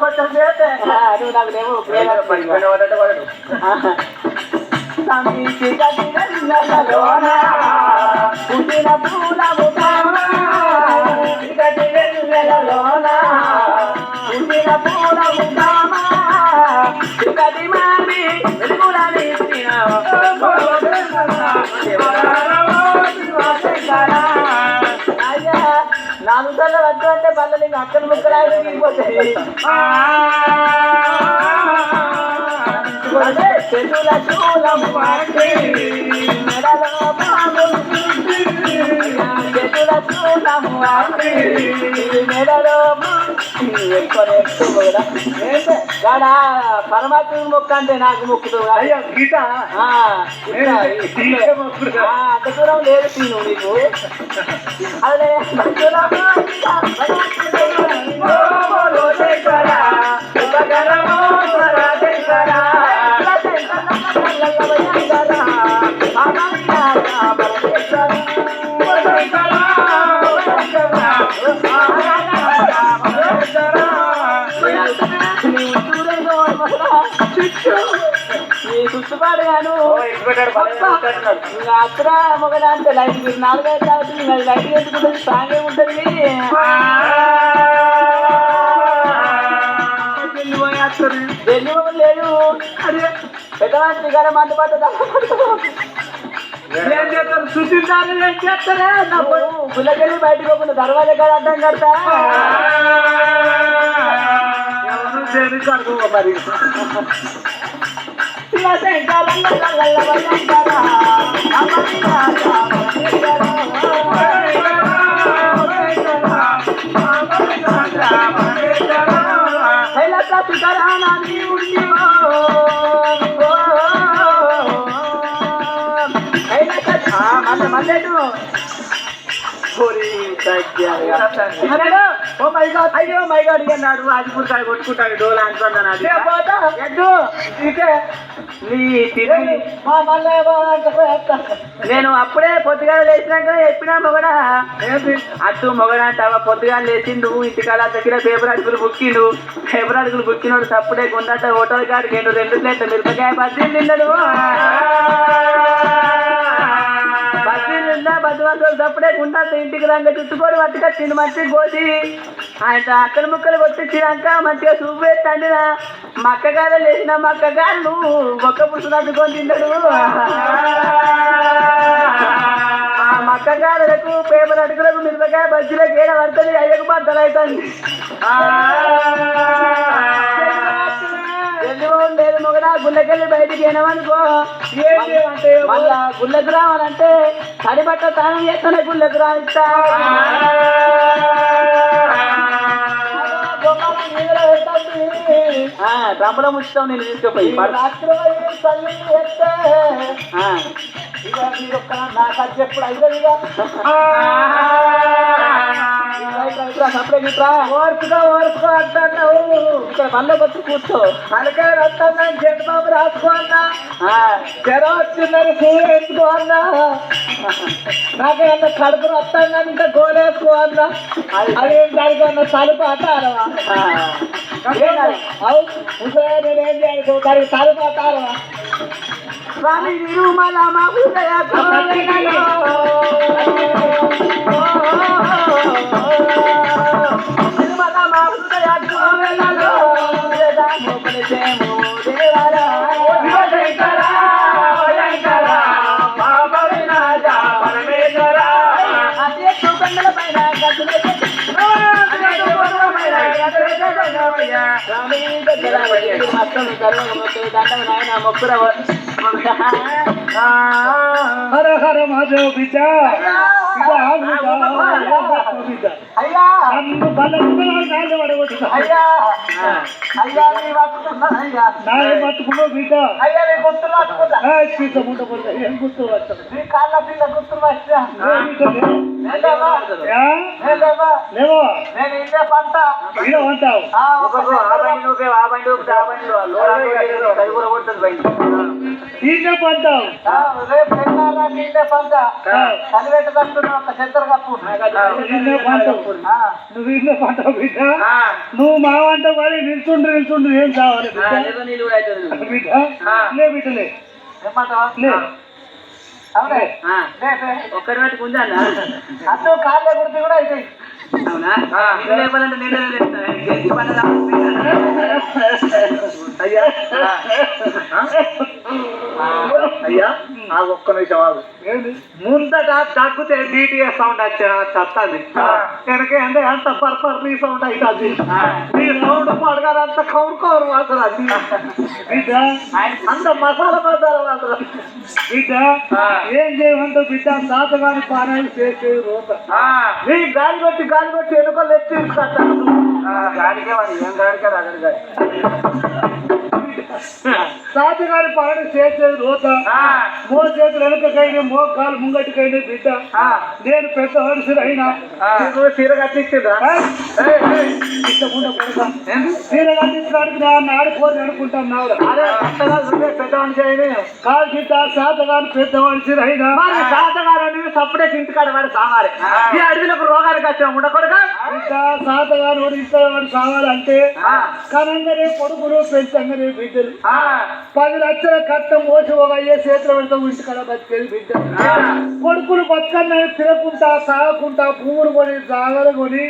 కొంచెం చేస్తే. నువ్వు నాకు లేవు పుట్టిన పూల అయ్యా నాలుగు సార్లు వద్దు అంటే మళ్ళీ నీకు అక్కడ ముక్కరాయి మిగిలిపోతాయి అదే చెట్టుల చూలము అంటే మెడలో పాములు చెట్టుల గాడ పరమాత్మ మొక్క అంటే నాకు మొక్కుతూ అయ్యో గీత అంత దూరం లేదు తీను నీకు అదే అక్కడ మొగడ అంటే లైట్ మీరు నాలుగైదు అది లైట్ ఎందుకుంటుంది స్ట్రాంగ్ ఏముంటుంది వెళ్ళి లేదు అదే పెద్దవాడి గారు మందు పడ్డ ఏం చేస్తారు? ఏం చేస్తారే? గుల్లకెళ్ళి బయటకు పోకుండా దర్వాజా కాడ అడ్డం కడతా. ఎవరు కడుగు మరి? మల్లెడు ఓ మై గాడ్ అయ్యో మై గాడ్ అన్నాడు రాజపూర్కాయ కొట్టుకుంటాడు డోలా అనుకున్నాను అది నీ తిరిగి నేను అప్పుడే పొద్దుగా లేచినాక చెప్పినా మొగడా? అటు మొగడా అంటావా పొద్దుగా లేచిండు ఇంటికాల దగ్గర పేపర్ అడుగులు బుక్కిండు. పేపర్ అడుగులు బుక్కినోడు తప్పుడే కొందట హోటల్ కాడికి రెండు రెండు ప్లేట్ల మిరపకాయ బజ్జీలు తిన్నాడు. తిన్నా బద్దువంతులు తప్పుడే గుండా ఇంటికి రంగ చుట్టుకొని పట్టుక తిని మంచి కోసి ఆయన అక్కడ ముక్కలు కొట్టించినాక మంచిగా చూపు పెట్టండి మా అక్కగారు లేచిన మా అక్కగారు ఒక్క పురుషులు అడ్డుకొని తిన్నాడు ఆ మక్కగారులకు పేపర్ అడుగులకు మిరపకాయ బజ్జీలకు ఏడ పడుతుంది అయ్యకు బద్దలు అవుతుంది వెళ్ళిపోవడం లేదు మొగడా గుళ్ళకెళ్ళి బయటికి ఏనవనుకో. మళ్ళా గుళ్ళకు రావాలంటే తడి బట్ట తానం చేస్తూనే గుళ్ళకు రానిస్తా. రంపల ముచ్చుతాం నేను తీసుకుపోయి. ఆ. ఓర్పుగా ఓర్పుగా అంటున్నావు ఇక్కడ పనులు వచ్చి కూర్చో పలకాయ వస్తుందని జగబాబు రాసుకో అన్నా జ్వరం వచ్చిందని పువ్వు వేసుకో అన్నా నాకేమన్నా కడుపు వస్తుందని ఇంకా గోలేసుకో అన్నా అదేం దానికి అన్న తలుపు అంటారవా అవు నేనేం చేయాలి దానికి తలుపు అంటారవా స్వామి తిరుమల మహుదయ తిరుమల హర హర మహాదేవ బిడ్డ అయ్యా నన్ను బలవంతులు పడగొట్టుతా అయ్యా అయ్యా నీ పట్టుకున్నా అయ్యా నాయ పట్టుకున్నావు బిడ్డ అయ్యా నీ గుర్తులు పట్టుకుంటా పీత ముంట పడతా ఏం గుర్తు పడతాను లేవో నేను పంట. ఉంటావు రేపు పంట? కట్టుకున్న ఒక చెత్తర కప్పు. నువ్వు బిడ్డ. నువ్వు మా వంట మరి నిల్చుండ్రు నిల్చుండ్రు ఏం కావాలి బిడ్డ. బిడ్డ. లే బిడ్డ లే. ఏమంటావా? ఒక్కరి వాటికి ఉందా అన్న? కాళ్ళ గుర్తు కూడా అవుతాయి అవునా? లేపాలంటే రా. అయ్యా. అయ్యా. ఆ ఒక్క నిమిషం ఆగు. ముందట తగ్గితే డిటిఎస్ సౌండ్ వచ్చే వస్తుంది వెనక అంటే అంత పర్పర్ నీ సౌండ్ అవుతుంది నీ సౌండ్ పడగాలంత కౌరు కౌరు మాత్రం అది. బిడ్డ అంత మసాలా మసాలా మాత్రం. బిడ్డ ఏం చేయమంటావు బిడ్డ? తాతగాని పారాయణ చేసే రోత నీ గాలి కొట్టి గాలి కొట్టి ఎనుకలు ఎత్తి గాలికే వాడి ఏం గాలికే రాగలి గాలి తాతగాని పారాయణ చేసే రోత మో చేతులు వెనకకైనా మో కాలు ముంగటికైనా బిడ్డ. నేను పెద్ద మనుషులు అయినా చీర కొడతా చీర కట్టించడానికి నా ఆడుకోని అనుకుంటున్నావు పెద్ద మనిషి కాదు బిడ్డ తాతగాని పెద్ద మనుషులు అయినా మరి తాతగారు సప్పుడే ఇంటికాడ వాడు సామారే ఈ అడవిలకు రోగానికి వచ్చాం ఉండకూడగా బిడ్డ తాతగారు వాడు ఇంట్లో వాడు కావాలంటే కనంగానే కొడుకులు పెంచంగానే బిడ్డలు. పది లక్షల కట్టం మోసి ఒక అయ్యే చేతిలో పెడతాం ఇంటికాడ బతికేది బిడ్డ. కొడుకులు బతుకన్న తినకుంటా తాగకుంటా పువ్వులు కొని జాగలు కొని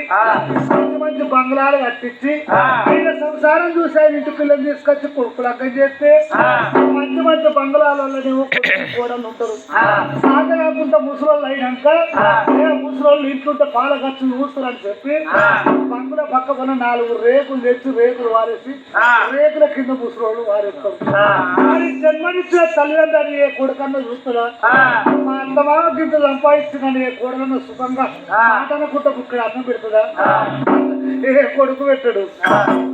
మంచి మంచి బంగ్లాలు కట్టించి ఆయన సంసారం చూసి ఆయన ఇంటి పిల్లలు తీసుకొచ్చి కొడుకులు అక్కం చేస్తే మంచి మంచి బంగ్లాలలోనేమో కోడలు ఉంటారు. సాగ కాకుండా ముసలోళ్ళు అయినాక ముసలోళ్ళు ఇంట్లుంటే పాల ఖర్చు చూస్తారని చెప్పి బంగ్లా పక్క కొన్న నాలుగు రేకులు తెచ్చి రేకులు వారేసి రేకుల కింద ముసలోళ్ళు వారేస్తారు. మరి జన్మనిచ్చిన తల్లిదండ్రులు ఏ కొడుకన్నా చూస్తున్నా మా అత్తమామ గింత సంపాదించుకుని ఏ కొడుకన్నా సుఖంగా మాటనకుంట ఇక్కడ అన్నం పెడుతుందా కొడుకు పెట్టడు?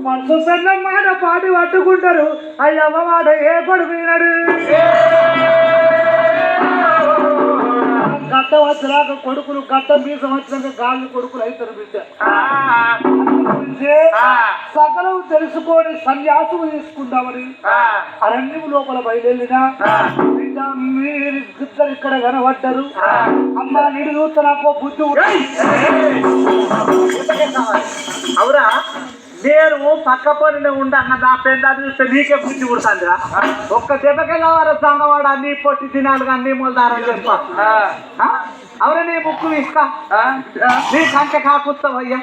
మనసు సన్న మాట పాటి పట్టుకుంటారు. అయ్యమ్మ మాట ఏ కొడుకు వినడు? గట్ట వచ్చినాక కొడుకులు గట్ట మీసం వచ్చినాక గాలి కొడుకులు అవుతారు బిడ్డ. సకలం తెలుసుకొని సన్యాసం తీసుకుందామని అరణ్యం లోపల బయలుదేరినా బిడ్డ మీరు ఇద్దరు ఇక్కడ కనబడ్డారు అమ్మ నిడు చూస్తే నాకు బుద్ధి. అవురా? నేను పక్క పనిలో ఉండన్న నా పెద్ద చూస్తే నీకే బుద్ధి పుడుతుందిరా. ఒక్క దెబ్బకే కావాలి సంగవాడు? అన్ని పొట్టి తినాలి అన్ని మూలదారని చెప్ప. అవురా నీ బుక్కు ఇసుక నీ కంచె కాకుస్తావయ్యా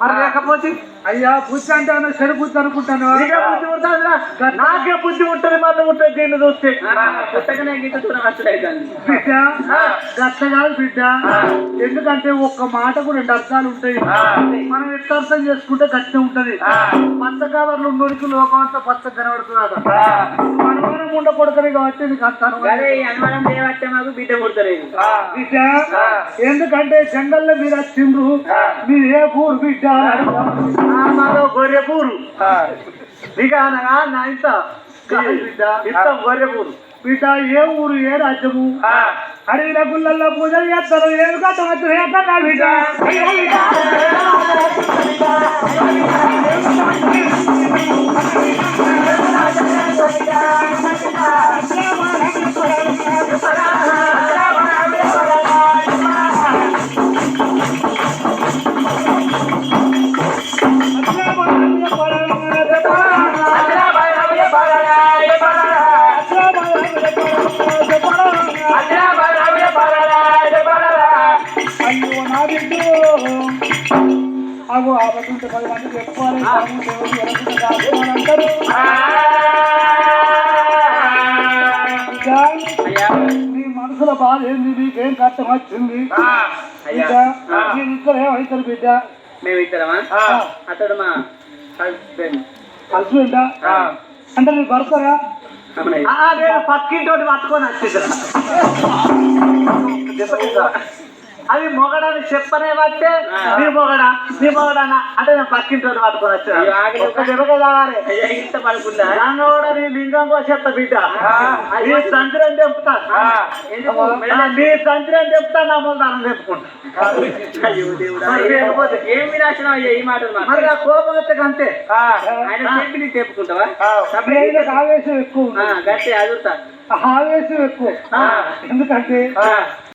మరి లేకపోతే? అయ్యా బుద్ధి అంటే అన్న చెడు బుద్ధి అనుకుంటాను నీకే బుద్ధి ఉంటుందిరా నాకే బుద్ధి ఉంటుంది మళ్ళీ ఉంటుంది దీన్ని చూస్తే. పుట్టకనే దూరం బిడ్డ? గట్ట కాదు బిడ్డ. ఎందుకంటే ఒక్క మాటకు రెండు అర్థాలు ఉంటాయి. మనం ఎట్లా అర్థం చేసుకుంటే గట్టి ఉంటది. పచ్చ కవర్లు ఉన్నోడికి లోకం అంతా పచ్చ కనబడుతున్నాడు మనవరం ఉండకూడదు కాబట్టి నీకు అంత అనుమానం. అనుమానం మాకు బిడ్డ పుడతలేదు. బిడ్డ? ఎందుకంటే జంగల్లో మీరు వచ్చిండ్రు మీరు ఏ ఊరు బిడ్డ. మాలో గొర్రె పూరు ఇక అనగా నా ఇంత ఇంత గొర్రె పూరు బిడ్డ ఏ ఊరు ఏ రాజ్యము అడవిల గుళ్ళల్లో పూజలు చేస్తారు ఏమి కట్ట వచ్చి ఏమన్నా బిడ్డ అయ్యో అగో పది మంది చెప్పుకోవాలి. దేవుడు ఎరగకుండా దాచుకోవాలి అంటారు నీ మనసులో బాధ ఏంది? నీకేం కష్టం వచ్చింది? బిడ్డ నేను ఇక్కడ ఏమవుతారు బిడ్డ? మేము ఇద్దరమా అతడు మా హస్బెండ్ హస్బెండా అంటే నీ భర్తరా. ఆ, పక్కింటోటి పట్టుకొని వచ్చిందిరా అది మొగడని చెప్పనే పట్టే నీ మొగడా నీ మొగడనా అంటే నేను పక్కింటి పట్టుకొని వచ్చాను ఒక్క దెబ్బకే తాగాలి. ఇంత లింగం కోసేత్త బిడ్డ. నీ సంచులని తెంపుతా. ఎందుకు? ఆ, నీ సంచులని తెంపుతా నా మొదలు తెంపుకుంటా. అయ్యో దేవుడా. మరి లేకపోతే ఏం వినాశనం అయ్యా ఈ మాకు? మరి ఆ కోపం వస్తే అంతే. ఆయన చెప్పి నీకు చెప్పుకుంటావా వీళ్ళకి ఆవేశం ఎక్కువ గట్టి అదురుతా. ఆవేశం ఎక్కువ. ఎందుకంటే